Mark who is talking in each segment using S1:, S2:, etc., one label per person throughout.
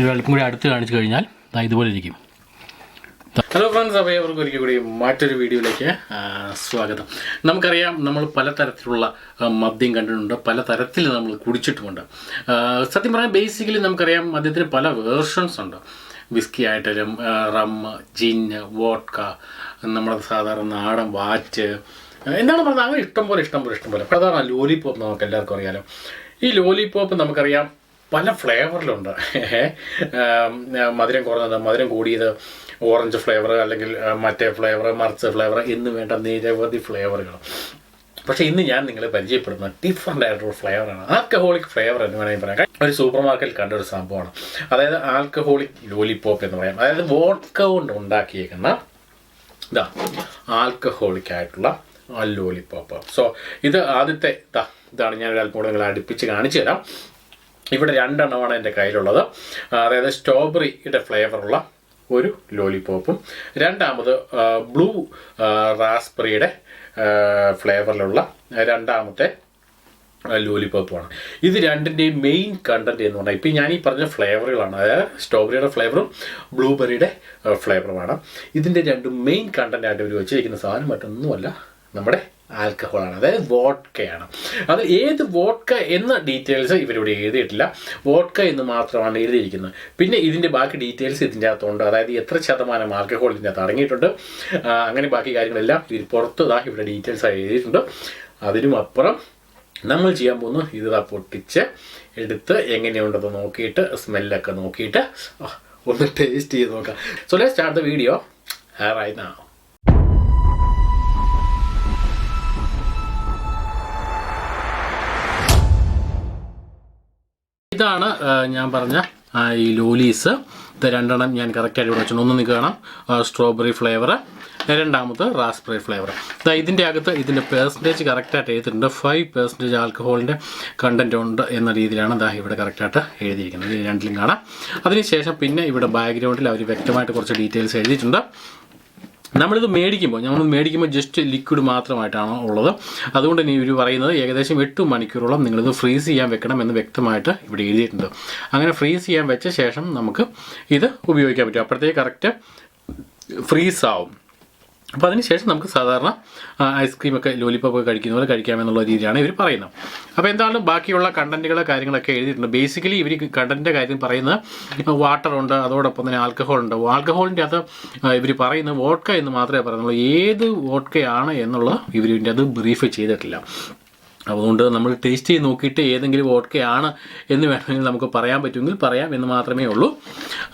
S1: ഒരു അല്പം കൂടി അടുത്ത് കാണിച്ചു കഴിഞ്ഞാൽ ഇതുപോലെ ഇരിക്കും. ഹലോ ഫ്രണ്ട്സ് അപ്പോൾ ഏവർക്കും ഒരിക്കൽ കൂടി മറ്റൊരു വീഡിയോയിലേക്ക് സ്വാഗതം. നമുക്കറിയാം നമ്മൾ പലതരത്തിലുള്ള മദ്യം കണ്ടിട്ടുണ്ട് പല തരത്തിൽ നമ്മൾ കുടിച്ചിട്ടുമുണ്ട്. സത്യം പറഞ്ഞാൽ ബേസിക്കലി നമുക്കറിയാം മദ്യത്തിന് പല വേർഷൻസ് ഉണ്ട്. വിസ്കി ആയിട്ടാലും റമ്മ് ജിന്ന് വോട്ട്ക നമ്മുടെ സാധാരണ നാടൻ വാറ്റ് എന്താണ് പറഞ്ഞത്? അങ്ങനെ ഇഷ്ടം പോലെ ഇഷ്ടം പോലെ ഇഷ്ടം പോലെ പ്രധാന ലോലിപോപ്പ് നമുക്ക് എല്ലാവർക്കും അറിയാലോ. ഈ ലോലിപോപ്പ് നമുക്കറിയാം പല ഫ്ലേവറിലുണ്ട്. മധുരം കുറഞ്ഞത് മധുരം കൂടിയത് ഓറഞ്ച് ഫ്ലേവർ അല്ലെങ്കിൽ മറ്റേ ഫ്ലേവർ മറിച്ച് ഫ്ലേവർ എന്ന് വേണ്ട നിരവധി ഫ്ലേവറുകൾ. പക്ഷേ ഇന്ന് ഞാൻ നിങ്ങളെ പരിചയപ്പെടുന്ന ഡിഫറെന്റ് ആയിട്ടുള്ള ഫ്ലേവറാണ്. ആൽക്കഹോളിക് ഫ്ലേവർ എന്ന് വേണമെങ്കിൽ പറയാം. ഒരു സൂപ്പർ മാർക്കറ്റിൽ കണ്ട ഒരു സംഭവമാണ്. അതായത് ആൽക്കഹോളിക് ലോലിപോപ്പ് എന്ന് പറയാം. അതായത് വോഡ്ക കൊണ്ട് ഉണ്ടാക്കിയേക്കുന്ന ഇതാ ആൽക്കഹോളിക് ആയിട്ടുള്ള ലോലിപോപ്പ് സോ ഇത് ആദ്യത്തെ ഇതാ ഇതാണ് ഞാൻ ഒരല്പം കൂടെ നിങ്ങളെ അടുപ്പിച്ച് കാണിച്ചു തരാം. ഇവിടെ രണ്ടെണ്ണമാണ് എന്റെ കയ്യിലുള്ളത്. അതായത് സ്ട്രോബെറിയുടെ ഫ്ലേവറുള്ള ഒരു ലോലിപോപ്പും രണ്ടാമത് ബ്ലൂ റാസ്ബെറിയുടെ ഫ്ലേവറിലുള്ള രണ്ടാമത്തെ ലോലിപോപ്പുമാണ് ഇത് രണ്ടിന്റെയും മെയിൻ കണ്ടന്റ് എന്ന് പറഞ്ഞാൽ ഇപ്പം ഞാൻ ഈ പറഞ്ഞ ഫ്ലേവറുകളാണ് അതായത് സ്ട്രോബെറിയുടെ ഫ്ലേവറും ബ്ലൂബെറിയുടെ ഫ്ലേവറുമാണ് ഇതിന്റെ രണ്ടും മെയിൻ കണ്ടന്റ് ആയിട്ട് ഇവർ വെച്ചിരിക്കുന്ന സാധനം മറ്റൊന്നുമല്ല. നമ്മുടെ ആൽക്കഹോളാണ് അതായത് വോഡ്കയാണ് അത് ഏത് വോഡ്ക എന്ന ഡീറ്റെയിൽസ് ഇവരിവിടെ എഴുതിയിട്ടില്ല. വോഡ്ക എന്ന് മാത്രമാണ് എഴുതിയിരിക്കുന്നത്. പിന്നെ ഇതിന്റെ ബാക്കി ഡീറ്റെയിൽസ് ഇതിന്റെ അകത്തുണ്ട്. അതായത് എത്ര ശതമാനം ആൽക്കഹോൾ ഇതിന്റെ അകത്ത് അടങ്ങിയിട്ടുണ്ട്. അങ്ങനെ ബാക്കി കാര്യങ്ങളെല്ലാം ഇതിൽ പുറത്ത് ഇതാ ഇവിടെ ഡീറ്റെയിൽസ് എഴുതിയിട്ടുണ്ട്. അതിനും അപ്പുറം നമ്മൾ ചെയ്യാൻ പോകുന്നു ഇത് പൊട്ടിച്ച് എടുത്ത് എങ്ങനെയുണ്ടെന്ന് നോക്കിയിട്ട് സ്മെല്ലൊക്കെ നോക്കിയിട്ട് ഒന്ന് ടേസ്റ്റ് ചെയ്ത് നോക്കാം. So let start the video right നാ ഇതാണ് ഞാൻ പറഞ്ഞ ഈ ലോലീസ്. ഇത് രണ്ടെണ്ണം ഞാൻ കറക്റ്റായിട്ട് ഇവിടെ വെച്ചിട്ടുണ്ട്. ഒന്ന് നിങ്ങൾക്ക് കാണാം. സ്ട്രോബെറി ഫ്ലേവർ രണ്ടാമത് റാസ്ബെറി ഫ്ലേവർ ഇതാ ഇതിന്റെ അകത്ത് ഇതിന്റെ പെർസെന്റേജ് കറക്റ്റായിട്ട് എഴുതിയിട്ടുണ്ട്. ഫൈവ് പെർസെന്റേജ് ആൽക്കഹോളിന്റെ കണ്ടന്റ് ഉണ്ട് എന്ന രീതിയിലാണ് ദാ ഇവിടെ കറക്റ്റായിട്ട് എഴുതിയിരിക്കുന്നത്. ഇത് രണ്ടിലും കാണാം. അതിനുശേഷം പിന്നെ ഇവിടെ ബാക്ക്ഗ്രൗണ്ടിൽ അവർ വ്യക്തമായിട്ട് കുറച്ച് ഡീറ്റെയിൽസ് എഴുതിയിട്ടുണ്ട്. നമ്മളിത് മേടിക്കുമ്പോൾ നമ്മൾ മേടിക്കുമ്പോൾ ജസ്റ്റ് ലിക്വിഡ് മാത്രമായിട്ടാണ് ഉള്ളത്. അതുകൊണ്ട് തന്നെ ഇവർ പറയുന്നത് ഏകദേശം എട്ട് മണിക്കൂറോളം നിങ്ങളിത് ഫ്രീസ് ചെയ്യാൻ വെക്കണം എന്ന് വ്യക്തമായിട്ട് ഇവിടെ എഴുതിയിട്ടുണ്ട്. അങ്ങനെ ഫ്രീസ് ചെയ്യാൻ വെച്ച ശേഷം നമുക്ക് ഇത് ഉപയോഗിക്കാൻ പറ്റും. അപ്പോഴത്തേക്ക് കറക്റ്റ് ഫ്രീസ് ആവും. അപ്പോൾ അതിനുശേഷം നമുക്ക് സാധാരണ ഐസ്ക്രീമൊക്കെ ഒക്കെ കഴിക്കുന്ന പോലെ കഴിക്കാമെന്നുള്ള രീതിയാണ് ഇവർ പറയുന്നത്. അപ്പോൾ എന്താണ് ബാക്കിയുള്ള കണ്ടന്റുകൾ കാര്യങ്ങളൊക്കെ എഴുതിയിട്ടുണ്ട്. ബേസിക്കലി ഇവർ കണ്ടന്റിന്റെ കാര്യം പറയുന്നത് വാട്ടർ ഉണ്ട് അതോടൊപ്പം തന്നെ ആൽക്കഹോൾ ഉണ്ട്. ആൽക്കഹോളിന്റെ അത് ഇവർ പറയുന്നത് വോഡ്ക എന്ന് മാത്രമേ പറയുന്നുള്ളൂ. ഏത് വോഡ്കയാണ് എന്നുള്ള ഇവരിന്റെ അത് ബ്രീഫ് ചെയ്തിട്ടില്ല. അതുകൊണ്ട് നമ്മൾ ടേസ്റ്റ് ചെയ്ത് നോക്കിയിട്ട് ഏതെങ്കിലും വോഡ്കയാണ് എന്ന് വേണമെങ്കിൽ നമുക്ക് പറയാൻ പറ്റുമെങ്കിൽ പറയാം എന്ന് മാത്രമേ ഉള്ളൂ.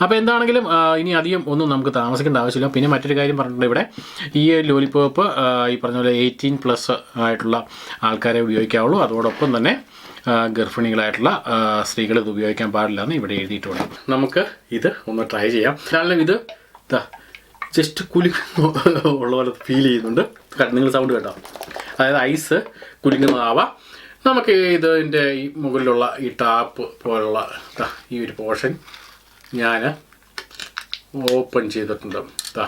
S1: അപ്പോൾ എന്താണെങ്കിലും ഇനി അധികം ഒന്നും നമുക്ക് താമസിക്കേണ്ട ആവശ്യമില്ല. പിന്നെ മറ്റൊരു കാര്യം പറഞ്ഞിട്ടുണ്ട് ഇവിടെ. ഈ ലോലിപോപ്പ് ഈ പറഞ്ഞ പോലെ എയ്റ്റീൻ പ്ലസ് ആയിട്ടുള്ള ആൾക്കാരെ ഉപയോഗിക്കാവുള്ളൂ. അതോടൊപ്പം തന്നെ ഗർഭിണികളായിട്ടുള്ള സ്ത്രീകൾ ഇത് ഉപയോഗിക്കാൻ പാടില്ല എന്ന് ഇവിടെ എഴുതിയിട്ടുണ്ട്. നമുക്ക് ഇത് ഒന്ന് ട്രൈ ചെയ്യാം. കാരണം ഇത്. ഇതാ ജസ്റ്റ് കുലി ഉള്ള പോലെ ഫീൽ ചെയ്യുന്നുണ്ട്. നിങ്ങൾ സൗണ്ട് കേട്ടോ? അതായത് ഐസ് കുലുങ്ങുന്നതാവാം നമുക്ക് ഇതിന്റെ ഈ മുകളിലുള്ള ഈ ടാപ്പ് പോലുള്ള ഈ ഒരു പോർഷൻ ഞാൻ ഓപ്പൺ ചെയ്തിട്ടുണ്ട്. താ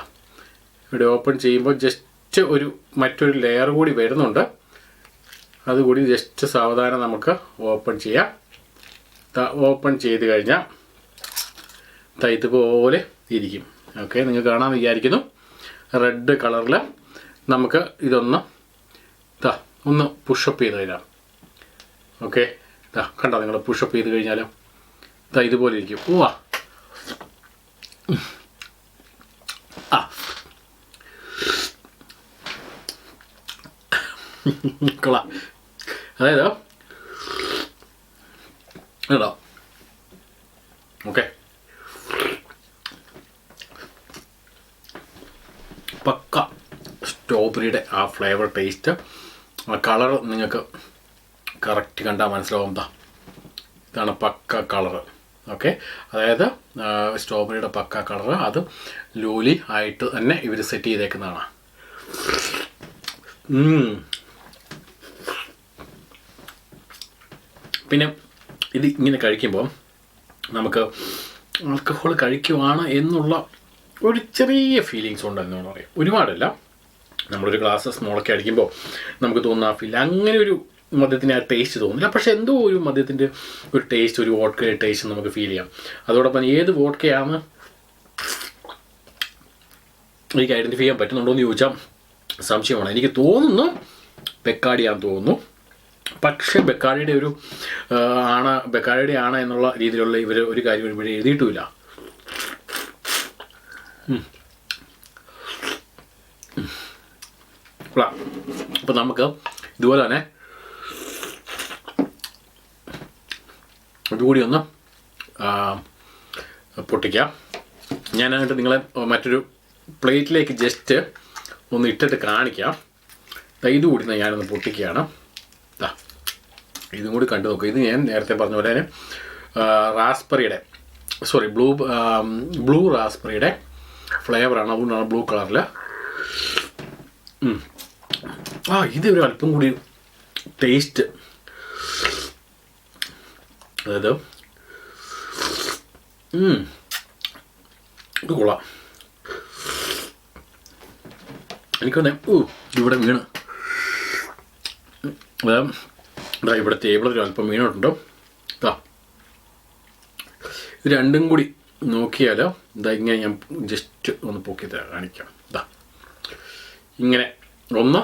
S1: ഇവിടെ ഓപ്പൺ ചെയ്യുമ്പോൾ ജസ്റ്റ് ഒരു മറ്റൊരു ലെയർ കൂടി വരുന്നുണ്ട്. അതുകൂടി ജസ്റ്റ് സാവധാനം നമുക്ക് ഓപ്പൺ ചെയ്യാം. ഓപ്പൺ ചെയ്ത് കഴിഞ്ഞാൽ ദാ ഇതുപോലെ ഇരിക്കും. ഓക്കെ നിങ്ങൾ കാണാൻ വിചാരിക്കുന്നു. റെഡ് കളറിൽ നമുക്ക് ഇതൊന്ന് ഇതാ ഒന്ന് പുഷപ്പ് ചെയ്ത് കഴിഞ്ഞാൽ ഓക്കെ ഇതാ കണ്ടോ നിങ്ങൾ പുഷപ്പ് ചെയ്ത് കഴിഞ്ഞാൽ ഇതാ ഇതുപോലെ ഇരിക്കും. ഓ ആ. കൊള്ളാം. അതായത് കേട്ടോ ഓക്കെ പക്ക. സ്ട്രോബെറിയുടെ ആ ഫ്ലേവർ ടേസ്റ്റ് ആ കളർ നിങ്ങൾക്ക് കറക്റ്റ് കണ്ടാൽ മനസ്സിലാവും എന്താ ഇതാണ് പക്ക കളർ. ഓക്കെ? അതായത് സ്ട്രോബെറിയുടെ പക്ക കളർ. അത് ലൂലി ആയിട്ട് തന്നെ ഇവർ സെറ്റ് ചെയ്തേക്കുന്നതാണ്. പിന്നെ ഇത് ഇങ്ങനെ കഴിക്കുമ്പോൾ നമുക്ക് ആൽക്കഹോൾ കഴിക്കുവാണ് എന്നുള്ള ഒരു ചെറിയ ഫീലിങ്സ് ഉണ്ട് എന്നാണ് പറയാം. ഒരുപാടല്ല. നമ്മളൊരു ഗ്ലാസ് സ്മോളൊക്കെ അടിക്കുമ്പോൾ നമുക്ക് തോന്നുന്ന ആ ഫീൽ അങ്ങനെ ഒരു മദ്യത്തിന് ആ ടേസ്റ്റ് തോന്നില്ല. പക്ഷെ എന്തോ ഒരു മദ്യത്തിന്റെ ഒരു ടേസ്റ്റ് ഒരു വോഡ്ക്കയുടെ ടേസ്റ്റ് നമുക്ക് ഫീൽ ചെയ്യാം. അതോടൊപ്പം ഏത് വോഡ്ക്കയാണ് എനിക്ക് ഐഡന്റിഫൈ ചെയ്യാൻ പറ്റുന്നുണ്ടോ എന്ന് ചോദിച്ചാൽ സംശയമാണ്. എനിക്ക് തോന്നുന്നു ബെക്കാടിയാന്ന് തോന്നുന്നു. പക്ഷേ ബെക്കാടിയുടെ ഒരു ആണ ബെക്കാടിയുടെ ആണ് എന്നുള്ള രീതിയിലുള്ള ഇവർ ഒരു കാര്യം എഴുതിയിട്ടുമില്ല. അപ്പോൾ നമുക്ക് ഇതുപോലെ തന്നെ ഇതുകൂടി ഒന്ന് പൊട്ടിക്കാം. ഞാനായിട്ട് നിങ്ങളെ മറ്റൊരു പ്ലേറ്റിലേക്ക് ജസ്റ്റ് ഒന്ന് ഇട്ടിട്ട് കാണിക്കാം. ഇത് കൂടി ഞാനൊന്ന് പൊട്ടിക്കുകയാണ്. ഇതും കൂടി കണ്ടു നോക്കുക ഇത് ഞാൻ നേരത്തെ പറഞ്ഞ പോലെ തന്നെ സോറി ബ്ലൂ ബ്ലൂ റാസ്ബെറിയുടെ ഫ്ലേവറാണ് അതുകൊണ്ടാണ് ബ്ലൂ കളറിൽ ആ ഇത് ഒരു അല്പം കൂടി ടേസ്റ്റ് അതായത് ഇത് കൊള്ളാം. എനിക്ക് തന്നെ ഓ ഇവിടെ വീണ് അതായത് ഇവിടെ ടേബിളിൽ ഒരു അല്പം വീണിട്ടുണ്ടോ. ഇതാ ഇത് രണ്ടും കൂടി നോക്കിയാൽ ഇതാ ഇങ്ങനെ ഞാൻ ജസ്റ്റ് ഒന്ന് പൊക്കി തരാം കാണിക്കാം. ഇതാ ഇങ്ങനെ ഒന്ന്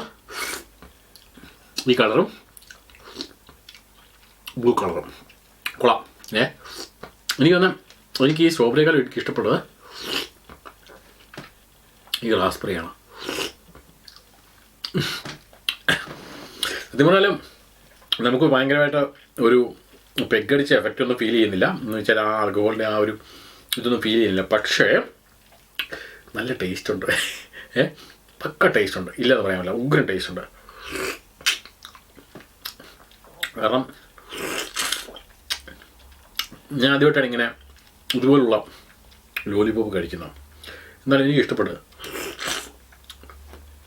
S1: ഈ കളറും ബ്ലൂ കളറും. കൊള്ളാം. ഏ? എനിക്ക് തന്നെ എനിക്ക് ഈ സ്ട്രോബെറിയേക്കാൾ എനിക്ക് ഇഷ്ടപ്പെട്ടത് ഈ റാസ്ബെറിയാണ് സത്യം പറഞ്ഞാലും നമുക്ക് ഭയങ്കരമായിട്ട് ഒരു പെഗടിച്ച എഫക്റ്റ് ഒന്നും ഫീൽ ചെയ്യുന്നില്ല. എന്ന് വെച്ചാൽ ആ ആൽക്കഹോളിന്റെ ആ ഒരു ഇതൊന്നും ഫീൽ ചെയ്യുന്നില്ല. പക്ഷേ നല്ല ടേസ്റ്റ് ഉണ്ട്. ഏ? പക്ക ടേസ്റ്റ് ഉണ്ട്. ഇല്ലെന്ന് പറയാൻ പറ്റില്ല. ഉഗ്രൻ ടേസ്റ്റ് ഉണ്ട്. കാരണം ഞാൻ ആദ്യമായിട്ടാണ് ഇങ്ങനെ ഇതുപോലുള്ള ലോലിപോപ്പ് കഴിക്കുന്നത്. എന്നാലും എനിക്ക് ഇഷ്ടപ്പെട്ടത്.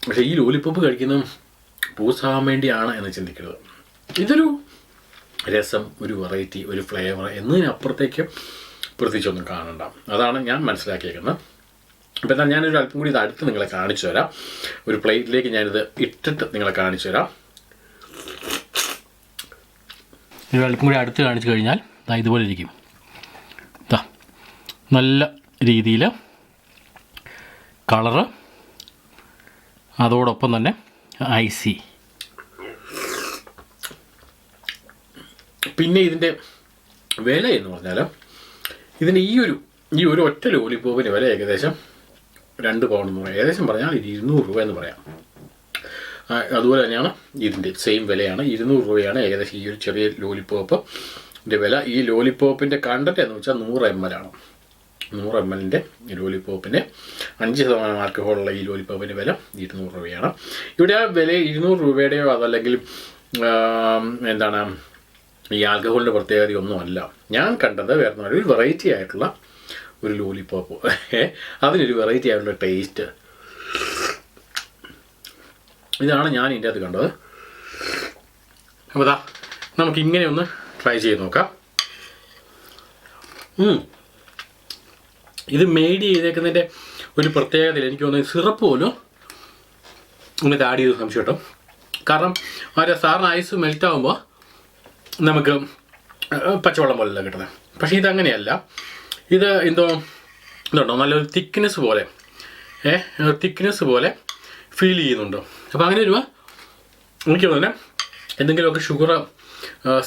S1: പക്ഷേ ഈ ലോലിപോപ്പ് കഴിക്കുന്നത് പൂസാകാൻ വേണ്ടിയാണ് എന്ന് ചിന്തിക്കരുത്. ഇതൊരു രസം ഒരു വെറൈറ്റി ഒരു ഫ്ലേവർ എന്നതിനപ്പുറത്തേക്ക് പ്രത്യേകിച്ചൊന്നും കാണണ്ട. അതാണ് ഞാൻ മനസ്സിലാക്കിയേക്കുന്നത്. അപ്പോൾ എന്നാൽ ഞാനൊരു അല്പം കൂടി ഇത് അടുത്ത് നിങ്ങളെ കാണിച്ചു തരാം ഒരു പ്ലേറ്റിലേക്ക് ഞാനിത് ഇട്ടിട്ട് നിങ്ങളെ കാണിച്ചു തരാം ഒരു അല്പം കൂടി അടുത്ത് കാണിച്ചു കഴിഞ്ഞാൽ ദാ ഇതുപോലെ ഇരിക്കും. ദാ നല്ല രീതിയിൽ കളറ് അതോടൊപ്പം തന്നെ ഐസി പിന്നെ ഇതിന്റെ വില എന്ന് പറഞ്ഞാൽ ഇതിന് ഈ ഒരു ഈ ഒരു ഒറ്റ ലോലിപ്പോപ്പിന് വില ഏകദേശം രണ്ട് പൗണ്ട് എന്ന് പറയാം. ഏകദേശം പറഞ്ഞാൽ ഇത് ഇരുന്നൂറ് രൂപ എന്ന് പറയാം. അതുപോലെ തന്നെയാണ് ഇതിന്റെ സെയിം വിലയാണ്. ഇരുന്നൂറ് രൂപയാണ് ഏകദേശം ഈ ഒരു ചെറിയ ലോലിപ്പോപ്പ് ഇതിന്റെ വില ഈ ലോലിപ്പോപ്പിന്റെ കണ്ടന്റ് എന്ന് വെച്ചാൽ നൂറ് എം എൽ ആണ്. നൂറ് എം എല്ലിന്റെ ലോലിപ്പോപ്പിന്റെ അഞ്ച് ശതമാനം ആൽക്കഹോളുള്ള ഈ ലോലിപ്പോപ്പിന്റെ വില ഇരുന്നൂറ് രൂപയാണ്. ഇവിടെ ആ വില ഇരുന്നൂറ് രൂപയുടെയോ അതല്ലെങ്കിൽ എന്താണ് ഈ ആൽക്കഹോളിന്റെ പ്രത്യേകതയൊന്നുമല്ല ഞാൻ കണ്ടത് വേറെ ഒരു വെറൈറ്റി ആയിട്ടുള്ള ഒരു ലോലിപ്പോപ്പ് അതിനൊരു വെറൈറ്റി ആയിട്ടുള്ള ടേസ്റ്റ് ഇതാണ് ഞാൻ ഇതിന്റെ അകത്ത് കണ്ടത്. അപ്പോൾ ഇതാ നമുക്ക് ഇങ്ങനെ ഒന്ന് ട്രൈ ചെയ്ത് നോക്കാം. ഇത് മെയ്ഡ് ചെയ്തേക്കുന്നതിന്റെ ഒരു പ്രത്യേകതയിൽ എനിക്ക് തോന്നുന്നത് സിറപ്പ് പോലും ഇങ്ങനെ ആഡ് ചെയ്ത് സംശയം കേട്ടോ. കാരണം അവരെ സാറിന് ഐസ് മെൽറ്റ് ആകുമ്പോൾ നമുക്ക് പച്ചവെള്ളം പോലെയല്ല കിട്ടുന്നത്. പക്ഷേ ഇതങ്ങനെയല്ല. ഇത് എന്തോ ഇതുണ്ടോ? നല്ലൊരു തിക്നെസ് പോലെ. ഏ തിക്നെസ് പോലെ ഫീൽ ചെയ്യുന്നുണ്ട്. അപ്പോൾ അങ്ങനെ വരുമ്പോൾ എനിക്ക് തന്നെ എന്തെങ്കിലുമൊക്കെ ഷുഗർ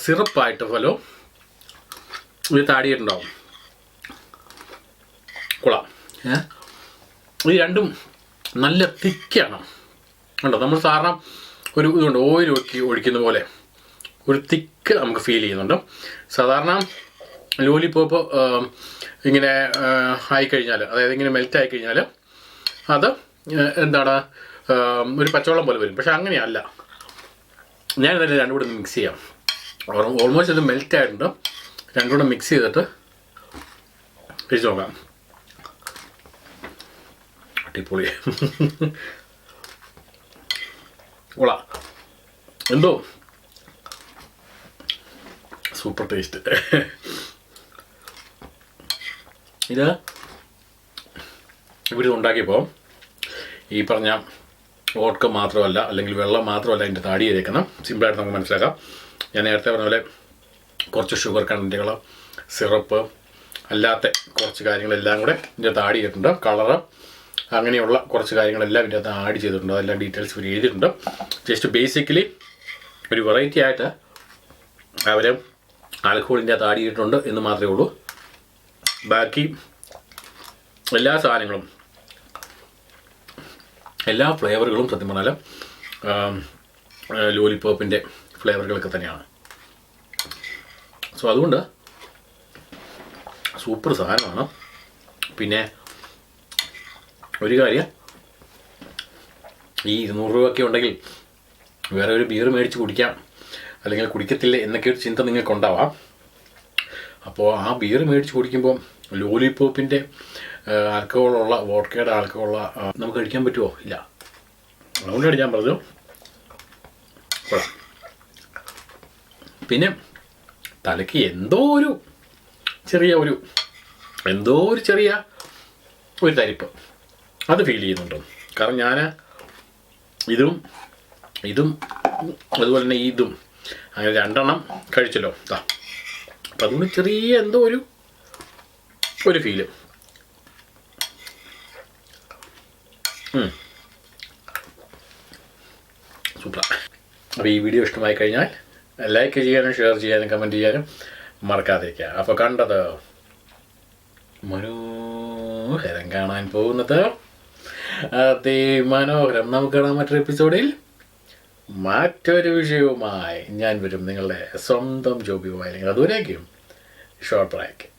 S1: സിറപ്പായിട്ട് ഫലോ ഇത് താടിയിട്ടുണ്ടാവും. കൊള്ളാം. ഇത് രണ്ടും നല്ല തിക്കാണ്. ഉണ്ടോ നമ്മൾ സാധാരണ ഒരു ഇതുണ്ട് ഓയിൽ ഒക്കി ഒഴിക്കുന്ന പോലെ. ഒരു തിക്ക് നമുക്ക് ഫീൽ ചെയ്യുന്നുണ്ട്. സാധാരണ ലോലിപ്പോപ്പ് ഇങ്ങനെ ആയിക്കഴിഞ്ഞാൽ അതായത് ഇങ്ങനെ മെൽറ്റ് ആയിക്കഴിഞ്ഞാൽ അത് എന്താണ്? ഒരു പച്ചവെള്ളം പോലെ വരും. പക്ഷെ അങ്ങനെയല്ല ഞാൻ ഇതിൽ രണ്ടും കൂടെ മിക്സ് ചെയ്യാം. ഓൾമോസ്റ്റ് ഇത് മെൽറ്റ് ആയിട്ടുണ്ട്. രണ്ടും കൂടെ മിക്സ് ചെയ്തിട്ട് കഴിച്ച് നോക്കാം. അടിപൊളി. ഉള എന്തോ? സൂപ്പർ ടേസ്റ്റ് ഇത് ഇവിടെ ഉണ്ടാക്കിയപ്പോൾ ഈ പറഞ്ഞ വോഡ്ക മാത്രമല്ല അല്ലെങ്കിൽ വെള്ളം മാത്രമല്ല അതിന്റെ താടി ചെയ്തേക്കണം സിമ്പിളായിട്ട് നമുക്ക് മനസ്സിലാക്കാം. ഞാൻ നേരത്തെ പറഞ്ഞ പോലെ കുറച്ച് ഷുഗർ കണ്ടന്റുകൾ സിറപ്പ് അല്ലാത്ത കുറച്ച് കാര്യങ്ങളെല്ലാം കൂടെ ഇതിന്റെ താടി ചെയ്തിട്ടുണ്ട് കളറ് അങ്ങനെയുള്ള കുറച്ച് കാര്യങ്ങളെല്ലാം ഇതിന്റെ അകത്ത് ആഡ് ചെയ്തിട്ടുണ്ട്. അതെല്ലാം ഡീറ്റെയിൽസ് ഇവർ എഴുതിയിട്ടുണ്ട്. ജസ്റ്റ് ബേസിക്കലി ഒരു വെറൈറ്റി ആയിട്ട് അവർ ആൽക്കഹോളിന്റെ അകത്ത് ആഡ് ചെയ്തിട്ടുണ്ട് എന്ന് മാത്രമേ ഉള്ളൂ. ബാക്കി എല്ലാ സാധനങ്ങളും എല്ലാ ഫ്ലേവറുകളും സത്യം പറഞ്ഞാൽ ലോലിപ്പോപ്പിന്റെ ഫ്ലേവറുകളൊക്കെ തന്നെയാണ്. സോ അതുകൊണ്ട് സൂപ്പർ സാധനമാണ്. പിന്നെ ഒരു കാര്യം ഈ ഇരുന്നൂറ് രൂപയൊക്കെ ഉണ്ടെങ്കിൽ വേറെ ഒരു ബിയർ മേടിച്ച് കുടിക്കാം അല്ലെങ്കിൽ കുടിക്കത്തില്ല എന്നൊക്കെ ഒരു ചിന്ത നിങ്ങൾക്കുണ്ടാവാം. അപ്പോൾ ആ ബിയർ മേടിച്ച് കുടിക്കുമ്പോൾ ലോലിപോപ്പിന്റെ ആൽക്കഹോളുള്ള വോഡ്കയുടെ ആൽക്കഹോളുള്ള നമുക്ക് കഴിക്കാൻ പറ്റുമോ ഇല്ല. അതുകൊണ്ടാണ് ഞാൻ പറഞ്ഞു. പിന്നെ തലയ്ക്ക് എന്തോ ഒരു ചെറിയ ഒരു എന്തോ ഒരു ചെറിയ ഒരു തരിപ്പ്. അത് ഫീൽ ചെയ്യുന്നുണ്ട്. കാരണം ഞാൻ ഇതും ഇതും അതുപോലെ തന്നെ ഇതും അങ്ങനെ രണ്ടെണ്ണം കഴിച്ചല്ലോ. അപ്പം അതുകൊണ്ട് ചെറിയ എന്തോ ഒരു ഒരു ഫീൽ സൂപ്പർ. അപ്പോൾ ഈ വീഡിയോ ഇഷ്ടമായി കഴിഞ്ഞാൽ ലൈക്ക് ചെയ്യാനും ഷെയർ ചെയ്യാനും കമന്റ് ചെയ്യാനും മറക്കാതിരിക്കുക. അപ്പോൾ കണ്ടത് മനോഹരം കാണാൻ പോകുന്നത് അതിമനോഹരം നമുക്ക് കാണാൻ മറ്റൊരു എപ്പിസോഡിൽ മറ്റൊരു വിഷയവുമായി. ഞാൻ വരും നിങ്ങളുടെ സ്വന്തം ജോബിയുമായി. അല്ലെങ്കിൽ അതുവരേക്കും. Short break